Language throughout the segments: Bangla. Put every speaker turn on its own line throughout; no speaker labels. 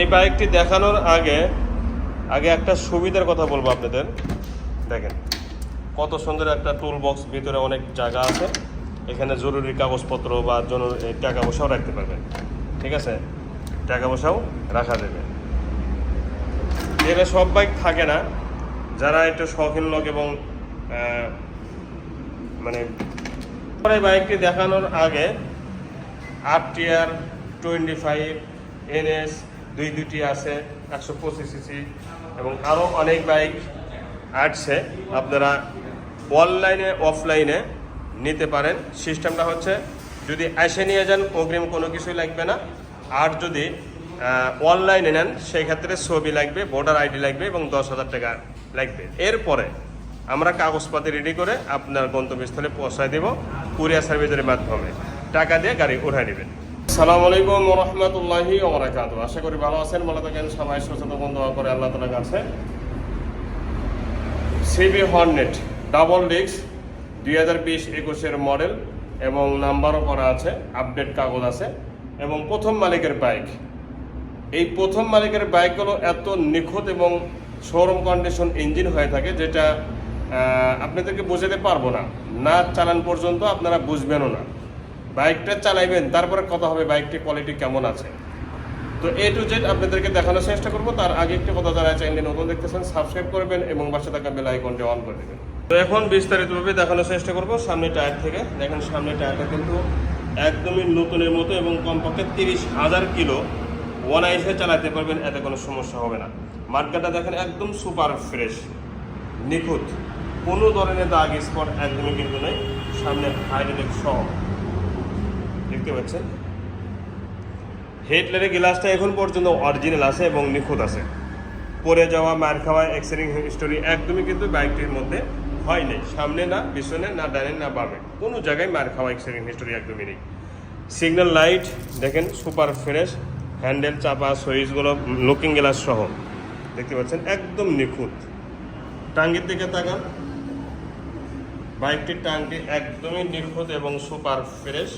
এই বাইকটি দেখানোর আগে আগে একটা সুবিধার কথা বলব আপনাদের। দেখেন, কত সুন্দর একটা টুল বক্স ভিতরে অনেক জায়গা আছে। এখানে জরুরি কাগজপত্র বা জরুরি টাকা পয়সাও রাখতে পারবেন। ঠিক আছে? টাকা পয়সাও রাখা যাবে। এটা সব বাইক থাকে না। যারা একটু শখিন লোক এবং মানে এই বাইকটি দেখানোর আগে আট টিয়ার টোয়েন্টি ফাইভ এনএস দুই দুটি আছে, একশো পঁচিশ সিসি, এবং আরও অনেক বাইক আসছে। আপনারা অনলাইনে অফলাইনে নিতে পারেন। সিস্টেমটা হচ্ছে, যদি এসে নিয়ে যান, অগ্রিম কোনো কিছুই লাগবে না। আর যদি অনলাইনে নেন সেই ক্ষেত্রে ছবি লাগবে, ভোটার আইডি লাগবে এবং দশ হাজার টাকা লাগবে। এরপরে আমরা কাগজপাতি রেডি করে আপনার গন্তব্যস্থলে পৌঁছায় দেব কুরিয়ার সার্ভিসের মাধ্যমে। টাকা দিয়ে গাড়ি উঠায় নেবেন। সালাম আলাইকুম রহমতুল্লাহি ওবরাকাত আশা করি ভালো আছেন, ভালো থাকেন, সবাই সুস্থতা বন্ধ করে আল্লাহ তালার কাছে। সিবি হর্নেট, ডাবল ডিস্ক, দুই হাজার বিশ একুশের মডেল এবং নাম্বারও করা আছে, আপডেট কাগজ আছে এবং প্রথম মালিকের বাইক। এই প্রথম মালিকের বাইকগুলো এত নিখুঁত এবং শোরুম কন্ডিশন ইঞ্জিন হয়ে থাকে যেটা আপনাদেরকে বোঝাতে পারব না। না চালান পর্যন্ত আপনারা বুঝবেনও না। বাইকটা চালাইবেন, তারপরে কথা হবে বাইকটির কোয়ালিটি কেমন আছে। তো এ টু জেড আপনাদেরকে দেখানোর চেষ্টা করব, তার আগে একটি কথা যারা চ্যানেলটি নতুন দেখতেছেন সাবস্ক্রাইব করবেন এবং পাশে থাকা বেল আইকনটি অন করে দেবেন। তো এখন বিস্তারিতভাবে দেখানোর চেষ্টা করব, সামনে টায়ার থেকে। দেখেন, সামনে টায়ারটা কিন্তু একদমই নতুনের মতো এবং কমপক্ষে তিরিশ হাজার কিলো ওয়ান আইসে চালাতে পারবেন, এতে কোনো সমস্যা হবে না। মার্কাটা দেখেন, একদম সুপার ফ্রেশ নিখুঁত। কোনো ধরনের দাগ স্পট একদমই কিন্তু নেই। সামনে হাইড্রোলিক সহ। দেখতে পাচ্ছেন। হেডলাইটের গ্লাসটা এখন পর্যন্ত অরিজিনাল আছে এবং নিখুঁত আছে। পরে যাওয়া, মার খাওয়া এক্সিডিং হিস্টোরি একদমই কিন্তু বাইকটির মধ্যে হয় নাই। সামনে না, পিছনে না, ডানে না, বামে। কোনো জায়গায় মার খাওয়া এক্সিডিং হিস্টোরি একদমই নেই। সিগন্যাল লাইট দেখেন সুপার ফ্রেশ হ্যান্ডেল চাপা সুইচগুলো লুকিং গ্লাস সহ। দেখতে পাচ্ছেন, একদম নিখুঁত। টাঙ্গির দিকে তাকান। বাইকটির টাঙ্কি একদমই নিখুঁত এবং সুপার ফ্রেশ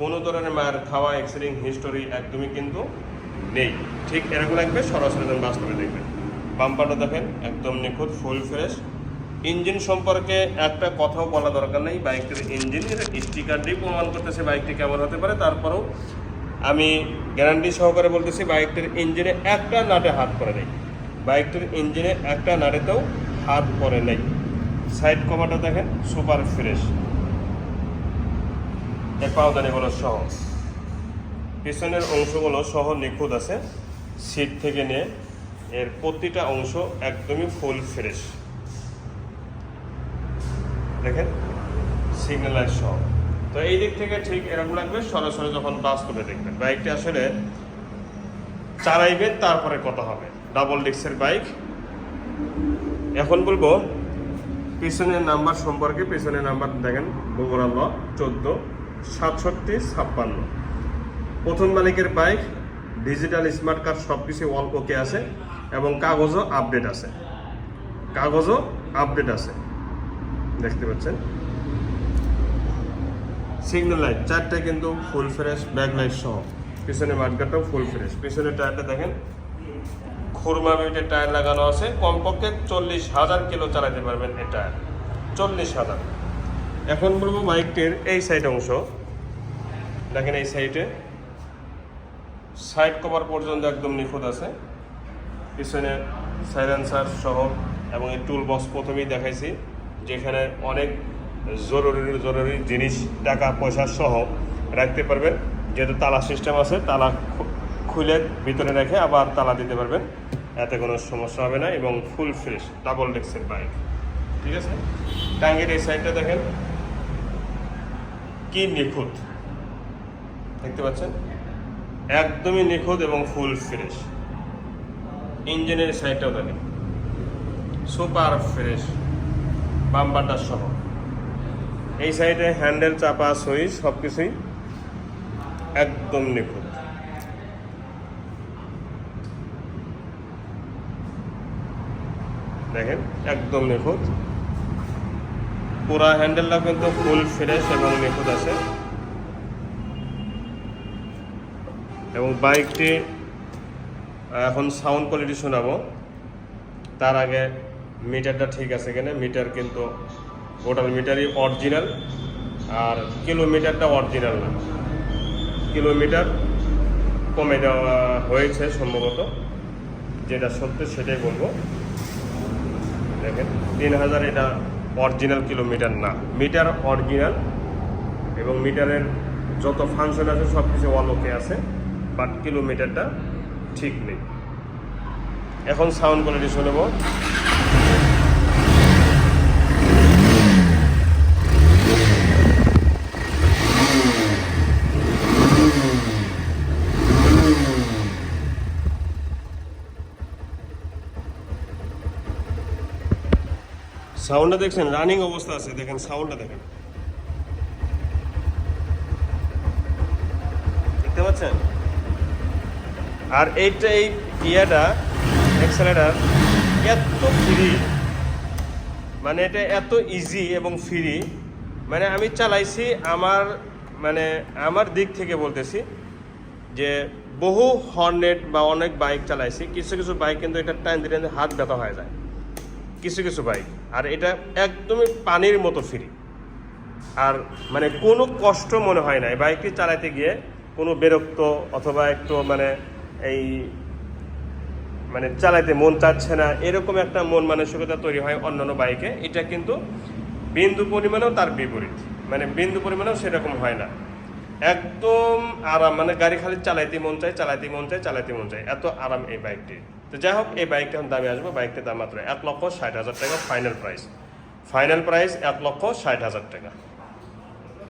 কোনো ধরনের মায়ের খাওয়া এক্সিডিং হিস্টোরি একদমই কিন্তু নেই। ঠিক এরকম লাগবে, সরাসরি বাস্তবে দেখবেন। বাম্পারটা দেখেন, একদম নিখুঁত ফুল ফ্রেশ ইঞ্জিন সম্পর্কে একটা কথাও বলা দরকার নেই। বাইকটির ইঞ্জিনের স্টিকার দিয়ে প্রমাণ করতেছে বাইকটি কেমন হতে পারে। তারপরেও আমি গ্যারান্টি সহকারে বলতেছি, বাইকটির ইঞ্জিনে একটা নাটে হাত পরে নেই। বাইকটির ইঞ্জিনে একটা নাটেতেও হাত পরে নেই। সাইড কভারটা দেখেন সুপার ফ্রেশ এর পাওদানিগুলো সহ পিছনের অংশগুলো সহ নিখুঁত আছে। সিট থেকে নিয়ে এর প্রতিটা অংশ একদমই ফুল ফ্রেশ। দেখেন সিগন্যাল সহ। তো এই দিক থেকে ঠিক এরকম লাগবে, সরাসরি যখন বাস করে দেখবেন। বাইকটি আসলে চালাইবেন তারপরে কথা হবে। ডাবল ডিস্কের বাইক এখন বলব, পিছনের নাম্বার সম্পর্কে, পিছনের নাম্বার দেখেন, বগুড়া ল চোদ্দ। সাতষট্টি ছাপ্পান্ন। প্রথম মালিকের বাইক, ডিজিটাল স্মার্ট কার্ড সব কিছু অল ওকে আছে এবং কাগজও আপডেট আছে। কাগজও আপডেট আছে। দেখতে পাচ্ছেন? সিগন্যাল লাইট চারটে কিন্তু ফুল ফ্রেশ ব্যাক লাইট সহ। পিছনে মাঠগাটাও ফুল ফ্রেশ পিছনের টায়ারটা দেখেন, খুরমা বিটের টায়ার লাগানো আছে। কমপক্ষে চল্লিশ হাজার কিলো চালাতে পারবেন এই টায়ার চল্লিশ হাজার। এখন বলব বাইকটির এই সাইড অংশ। দেখেন এই সাইডে সাইড কভার পর্যন্ত একদম নিখুঁত আছে। পিছনে সাইলেন্সার সহ এবং এই টুল বক্স প্রথমেই দেখাইছি, যেখানে অনেক জরুরি জরুরি জিনিস, টাকা, পয়সা সহ রাখতে পারবেন। যেহেতু তালা সিস্টেম আছে, তালা খুলে ভিতরে রেখে আবার তালা দিতে পারবেন। এতে কোনো সমস্যা হবে না এবং ফুল ফ্রেশ ডাবল ডেক্সের বাইক ঠিক আছে? টাঙ্গের এই সাইডটা দেখেন। কি নিখুঁত? দেখতে পাচ্ছেন? একদমই নিখুঁত এবং ফুল ফ্রেশ ইঞ্জিনের সাইডটাও দেখেন। সুপার ফ্রেশ বাম্পারটা সহ। এই সাইডে হ্যান্ডেল চাপা সুইচ সব কিছুই একদম নিখুঁত। দেখেন, একদম নিখুঁত। পুরা হ্যান্ডেলটা কিন্তু ফুল ফ্রেশ এবং নিখুঁত আছে। এবং বাইকটি এখন সাউন্ড কোয়ালিটি শোনাবো। তার আগে মিটারটা ঠিক আছে কিনা? মিটার কিন্তু টোটাল মিটারই অরিজিনাল আর কিলোমিটারটা অরিজিনাল না। কিলোমিটার কমে দেওয়া হয়েছে সম্ভবত। যেটা সত্য সেটাই বলব। দেখেন, তিন হাজার এটা অরিজিনাল কিলোমিটার না। মিটার অরিজিনাল এবং মিটারের যত ফাংশন আছে সব কিছু অলোকে আছে বাট কিলোমিটারটা ঠিক নেই। এখন সাউন্ড কোয়ালিটি শুনব সাউন্ডটা দেখছেন? রানিং অবস্থা আছে, দেখেন সাউন্ডটা দেখেন। দেখতে পাচ্ছেন? আর এইটা এই ইয়াটা এক্সেলেটার এত ফ্রি মানে এটা এত ইজি এবং ফ্রি মানে আমি চালাইছি আমার মানে আমার দিক থেকে বলতেছি যে বহু হর্নেট বা অনেক বাইক চালাইছি। কিছু কিছু বাইক কিন্তু এটা টাইম দিতে হাত ব্যথা হয়ে যায়। কিছু কিছু বাইক আর এটা একদমই পানির মতো ফ্রি আর মানে কোনো কষ্ট মনে হয় না। এই বাইকটি চালাতে গিয়ে কোনো বিরক্ত অথবা একটু মানে এই মানে চালাইতে মন চাচ্ছে না, এরকম একটা মন মানসিকতা তৈরি হয় অন্যান্য বাইকে এটা কিন্তু বিন্দু পরিমাণেও তার বিপরীত। মানে বিন্দু পরিমাণেও সেরকম হয় না। একদম আরাম মানে গাড়ি খালি চালাইতে মন চাই চালাইতে মন চায়, চালাইতে মন চায়। এত আরাম এই বাইকটি। তো যাই হোক, এই বাইকটা এখন দামে আসব। বাইকটির দাম মাত্র এক লক্ষ ষাট হাজার টাকা ফাইনাল প্রাইস ফাইনাল প্রাইস এক লক্ষ ষাট হাজার টাকা।